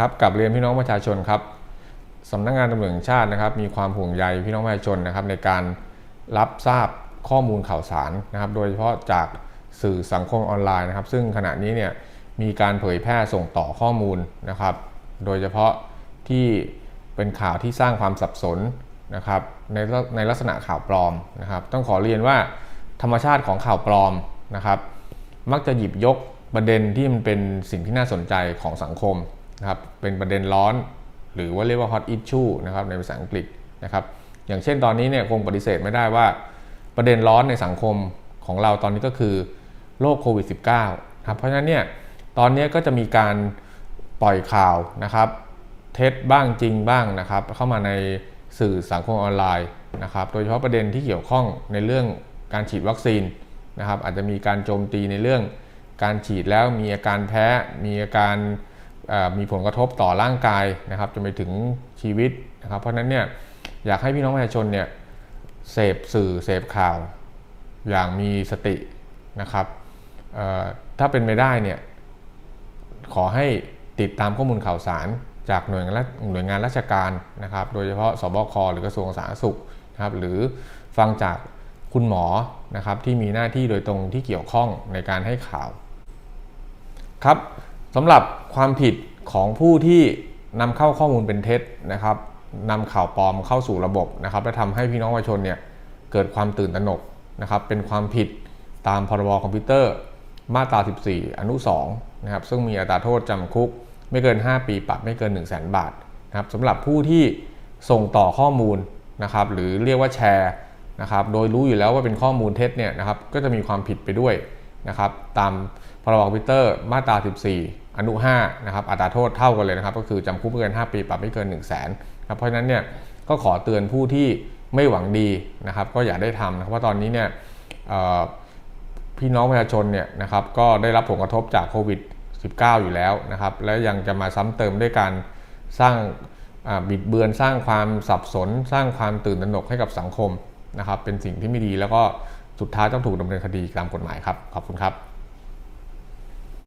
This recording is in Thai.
ครับกับเรียนพี่น้องประชาชนครับสำนักงานตำรวจแห่งชาตินะครับ มีความห่วงใยพี่น้องประชาชนนะครับ ในการรับทราบข้อมูลข่าวสารนะครับ โดยเฉพาะจากสื่อสังคมออนไลน์นะครับ ซึ่งขณะนี้เนี่ยมีการเผยแพร่ส่งต่อข้อมูลนะครับ โดยเฉพาะที่เป็นข่าวที่สร้างความสับสนนะครับในในลักษณะข่าวปลอมนะครับ ต้องขอเรียนว่าธรรมชาติของข่าวปลอมนะครับ มักจะหยิบยกประเด็นที่มันเป็นสิ่งที่น่าสนใจของสังคม นะครับเป็นประเด็นร้อน หรือว่าเรียกว่า hot issue นะครับในภาษาอังกฤษนะครับอย่างเช่นตอนนี้เนี่ยคงปฏิเสธไม่ได้ว่าประเด็นร้อนในสังคมของเราตอนนี้ก็คือโรคโควิด -19 ครับเพราะฉะนั้นเนี่ยตอนนี้ก็จะมีการปล่อยข่าวนะครับ เท็จบ้างจริงบ้างนะครับ เข้ามาในสื่อสังคมออนไลน์นะครับ โดยเฉพาะประเด็นที่เกี่ยวข้องในเรื่องการฉีดวัคซีนนะครับ อาจจะมีการโจมตีในเรื่องการฉีดแล้วมีอาการแพ้ มีอาการ มีผลกระทบต่อร่างกายนะครับจนไปถึงชีวิตนะครับเพราะฉะนั้นเนี่ยอยากให้พี่น้องประชาชนเนี่ยเสพสื่อเสพข่าว อย่างมีสตินะครับถ้าเป็นไม่ได้เนี่ยขอให้ติดตามข้อมูลข่าวสารจากหน่วยงานหน่วยงานราชการนะครับ โดยเฉพาะสบคหรือกระทรวงสาธารณสุขนะครับ หรือฟังจากคุณหมอนะครับที่มีหน้าที่โดยตรงที่เกี่ยวข้องในการให้ข่าว ครับสำหรับความผิด ของผู้ที่นำเข้าข้อมูลเป็นเท็จนะครับนำข่าวปลอมเข้าสู่ระบบนะครับและทำให้พี่น้องประชาชนเนี่ยเกิดความตื่นตระหนกนะครับเป็นความผิดตามพรบคอมพิวเตอร์มาตรา 14 อนุ2นะครับซึ่งมีอัตราโทษจำคุกไม่เกิน 5 ปีปรับไม่เกิน 1 0 0 0 0แบาทนะครับสำหรับผู้ที่ส่งต่อข้อมูลนะครับหรือเรียกว่าแชร์นะครับโดยรู้อยู่แล้วว่าเป็นข้อมูลเท็จเนี่ยนะครับก็จะมีความผิดไปด้วย นะครับตามพรบคอมพิวเตอร์มาตรา 14 อนุ5นะครับอัตราโทษเท่ากันเลยนะครับ ก็คือจำคุกไม่เกิน 5 ปีปรับไม่เกิน 1 0 0 0 0แสนครับเพราะฉะนั้นเนี่ยก็ขอเตือนผู้ที่ไม่หวังดีนะครับ ก็อย่าได้ทำนะครับเพราะตอนนี้เนี่ยพี่น้องประชาชนเนี่ยนะครับก็ได้รับผลกระทบจากโควิด -19 อยู่แล้วนะครับ แล้วยังจะมาซ้ำเติมด้วยการสร้างบิดเบือนสร้างความสับสน สร้างความตื่นตระหนกให้กับสังคมนะครับ เป็นสิ่งที่ไม่ดีแล้วก็ สุดท้ายต้องถูกดำเนินคดีตามกฎหมายครับ ขอบคุณครับ